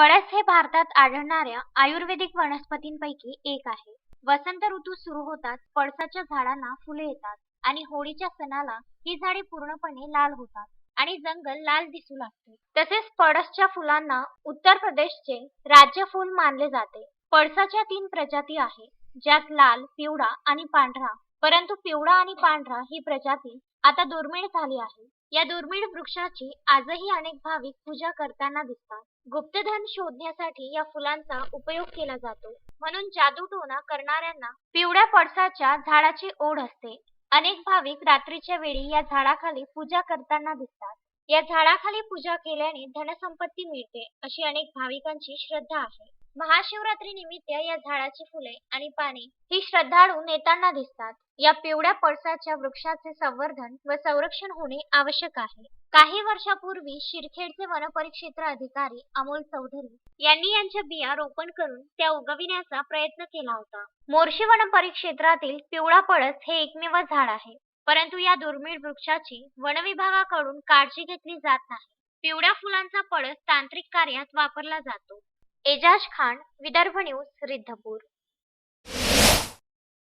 पळस हे भारतात आढळणाऱ्या आयुर्वेदिक वनस्पतींपैकी एक आहे. वसंत ऋतू सुरू होताच पळसाच्या झाडांना फुले येतात आणि होळीच्या सणाला ही झाडे पूर्णपणे लाल होतात आणि जंगल लाल दिसू लागते. तसेच पळसच्या फुलांना उत्तर प्रदेशचे राज्य फुल मानले जाते. पळसाच्या तीन प्रजाती आहे ज्यात लाल पिवळा आणि पांढरा. परंतु पिवळा आणि पांढरा ही प्रजाती आता दुर्मिळ झाली आहे. या दुर्मिळ वृक्षाची आजही अनेक भाविक पूजा करताना दिसतात. गुप्तधन शोधण्यासाठी या फुलांचा उपयोग केला जातो. म्हणून जादूटोणा करणाऱ्यांना पिवळ्या पडसाच्या झाडाची ओढ असते. अनेक भाविक रात्रीच्या वेळी या झाडाखाली पूजा करताना दिसतात. या झाडाखाली पूजा केल्याने धनसंपत्ती मिळते अशी अनेक भाविकांची श्रद्धा आहे. महाशिवरात्री निमित्त या झाडाची फुले आणि पाने ही श्रद्धाळू नेताना दिसतात. या पिवळ्या पळसाच्या वृक्षाचे संवर्धन व संरक्षण होणे आवश्यक आहे. काही वर्षापूर्वी शिरखेडचे वनपरिक्षेत्र अधिकारी अमोल चौधरी यांनी यांच्या बिया रोपण करून त्या उगविण्याचा प्रयत्न केला होता. मोर्शी वनपरिक्षेत्रातील पिवळा पळस हे एकमेव झाड आहे. परंतु या दुर्मिळ वृक्षाची वनविभागाकडून काळजी घेतली जात नाही. पिवळ्या फुलांचा पळस तांत्रिक कार्यात वापरला जातो. एजाज खान विदर्भ न्यूज रिद्धपूर.